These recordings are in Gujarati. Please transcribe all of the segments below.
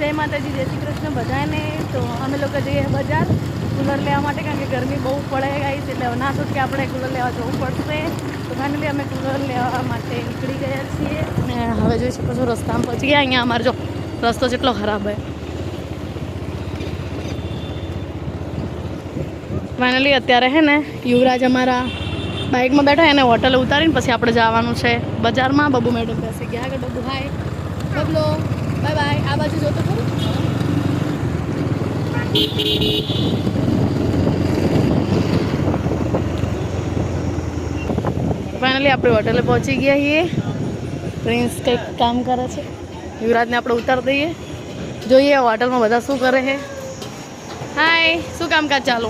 જય માતાજી, જય શ્રી કૃષ્ણ બધાને. તો અમે લોકો જઈએ બજાર કુલર લેવા માટે, કારણ કે ગરમી બહુ પડે ગઈ છે એટલે ના છૂટકે આપણે કુલર લેવા જવું પડશે. તો ફાઇનલી અમે કુલર લેવા માટે નીકળી ગયા છીએ. અને હવે જોઈ શકો છો રસ્તામાં પહોંચી ગયા. અહીંયા અમારો જો રસ્તો જેટલો ખરાબ હોય. ફાઇનલી અત્યારે હે ને યુવરાજ અમારા બાઇકમાં બેઠા એને હોટલે ઉતારીને પછી આપણે જવાનું છે બજારમાં. બબુ મેડમ બેસી ગયા કે બબુ હાય બબલો. બાય બાય આ બાજુ જોતો ખરું? ફાઇનલી આપણે હોટલે પહોંચી ગયા છીએ. પ્રિન્સ કંઈક કામ કરે છે. યુવરાજને આપણે ઉતાર દઈએ. જોઈએ હોટલમાં બધા શું કરે છે. હાય શું કામકાજ ચાલુ?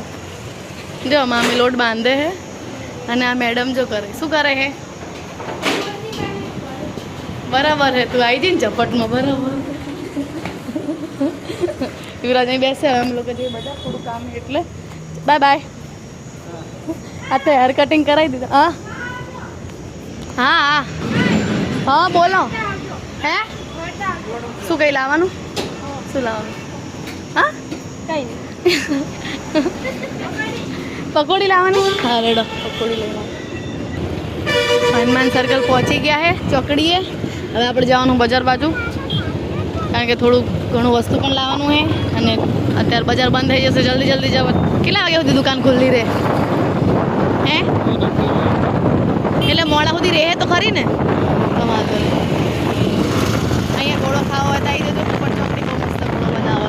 જો, મામી લોટ બાંધે છે. અને આ મેડમ જો કરે. શું કરે છે? બરાબર હે તું આવી જઈ ને ઝપટમાં. બરાબર. યુવરાજ અહીં બેસે અમે લોકો જઈએ બધા થોડું કામ એટલે. Bye bye. આ તો હેર કટિંગ કરાવી દીધું. હા? હા. હા હા બોલો. હે? શું કંઈ લાવવાનું? શું લાવવાનું? હા? કઈ નહીં. પકોડી લાવવાની? હા, રેડો. પકોડી લઈ હનુમાન સર્કલ પહોંચી ગયા હે ચોકડીએ. હવે આપણે જવાનું બજાર બાજુ. કારણ કે થોડું ઘણું વસ્તુ પણ લાવવાનું છે અને અત્યારે બજાર બંધ થઈ જશે. જલ્દી જલ્દી જવા. કેટલા વાગ્યા સુધી દુકાન ખુલ્લી રહે? હે? એટલે મોડા સુધી રહે તો ખરી ને? તમારે અહીંયા ગોળો ખાવો હોય તો આવી જજો પણ ચોકડી બહુ મસ્ત ગોળો બનાવે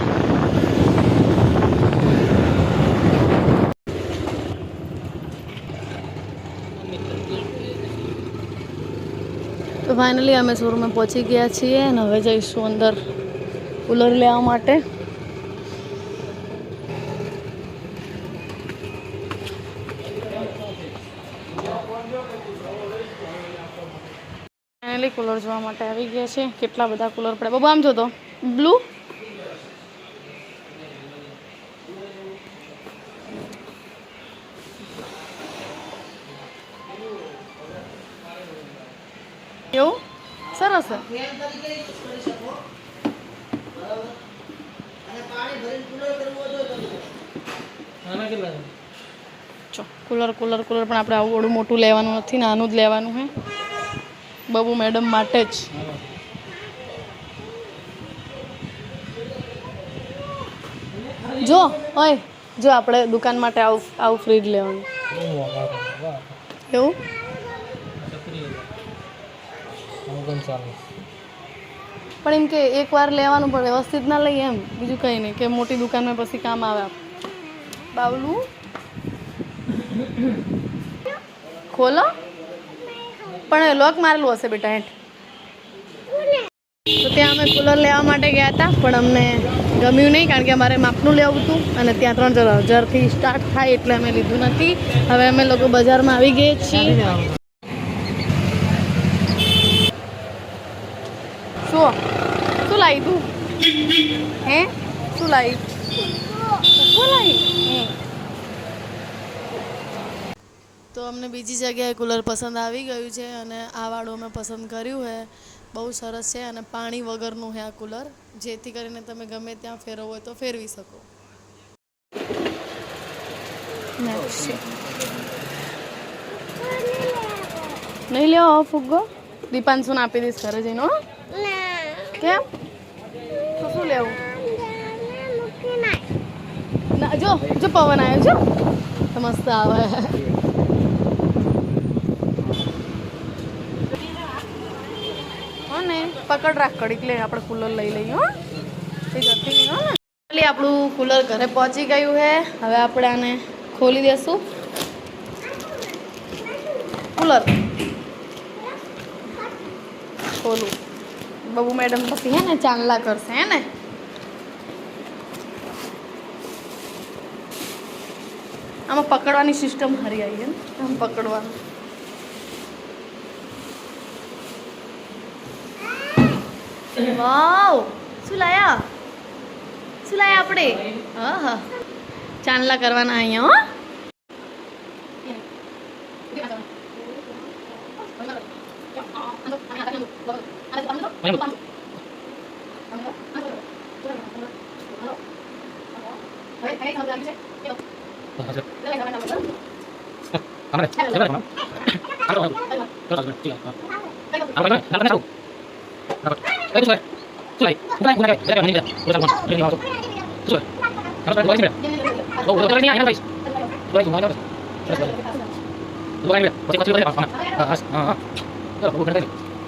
તો ફાઇનલી અમે શોરૂમે પહોંચી ગયા છીએ અને હવે જઈશું અંદર કુલર લેવા માટે. ફાઇનલી કુલર જોવા માટે આવી ગયા છે કેટલા બધા કુલર પડે બાબુ, આમ જોતો. બ્લુ એવું સરસ ચો કુલર કુલર કુલર પણ આપણે આવું ઓળું મોટું લેવાનું નથી નાનું જ લેવાનું છે બબુ મેડમ માટે જ. જો ઓય જો આપણે દુકાન માટે આવું આવું ફ્રીજ લેવાનું. એવું? પણ એમ કે એકવાર લેવાનું પણ વ્યવસ્થિત ના લઈએ એમ. બીજું કંઈ નહીં, કે મોટી દુકાનમાં પછી કામ આવે. બાવલું? ખોલો. પણ લોક મારેલું હશે બેટા હેઠ. તો ત્યાં અમે કુલર લેવા માટે ગયા હતા, પણ અમને ગમ્યું નહીં, કારણ કે અમારે માપનું લેવું હતું અને ત્યાં ત્રણ હજારથી સ્ટાર્ટ થાય એટલે અમે લીધું નથી. હવે અમે લોકો બજારમાં આવી ગયા છીએ. શું શું લાવી તું હે? શું લાવી શું લાવી તો અમને બીજી જગ્યાએ કુલર પસંદ આવી ગયું છે અને આ વાળું અમે પસંદ કર્યું છે. બહુ સરસ છે અને પાણી વગરનું છે આ કુલર. જેથી કરીને તમે ગમે ત્યાં ફેરવો હોય તો ફેરવી શકો. નહીં લેવો ફુગ્ગો. દીપાંશુને આપી દઈશ ઘરે જઈને કેમ? તો શું લેવું? ના, જો જો પવન આવ્યો તો મસ્ત આવે. ને, પકડ રાખ કડીક, લે, આપણે કુલર લઈ લઈએ, હો. જતી નહીં હો ને. એટલે આપણું કુલર ઘરે પહોંચી ગયું છે. હવે આપણે આને ખોલી દેશું. કુલર. ખોલું. બબુ મેડમ પછી હે ને ચાંદલા કરશે, હે ને? આમાં પકડવાની સિસ્ટમ હારી આવી ને? આમ પકડવાનું. વાવ! શું લાયા? શું લાયા આપણે? હા હા. ચાંદલા કરવાના અહીંયા, હો. Halo, halo, halo. चलो वो करते हैं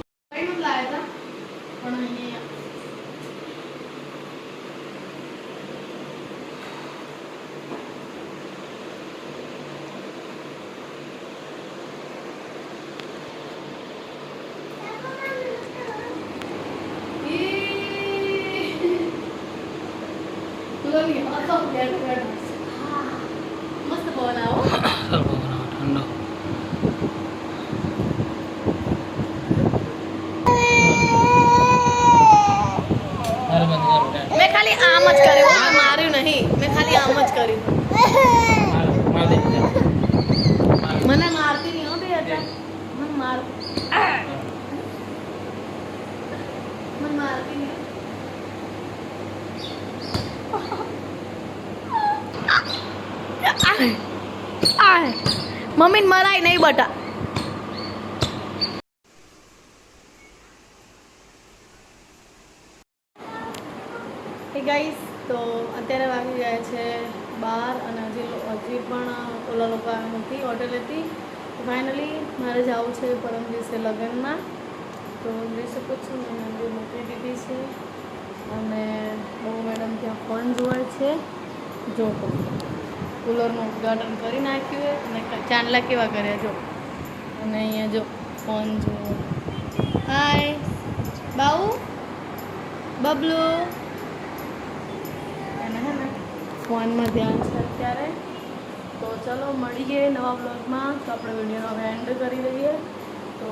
Thank you. મેં આમ જ કરી મને મારતી નહીં હો બે હતા મને માર મને મારતી નહીં મમ્મીને મરાય નહીં બટા. ગાઈસ તો અત્યારે વાગી ગયા છે બાર અને હજી હજી પણ ઓલા લોકો નથી હોટેલ હતી. ફાઇનલી મારે જવું છે પરમ દિવસે લગ્નમાં. તો જોઈ શકું છું, મેં મંદિર મોકલી દીધી છે. અને બહુ મેડમ ત્યાં ફોન જોવા છે. જો કુલરનું ઉદઘાટન કરી નાખ્યું અને ચાંદલા કેવા કર્યા જો. અને અહીંયા જો ફોન જો હાય બાઉ? બબલુ? ફોનમાં ધ્યાન છે અત્યારે. તો ચલો મળીએ નવા બ્લોગમાં તો આપણે વીડિયો હવે એન્ડ કરી દઈએ. તો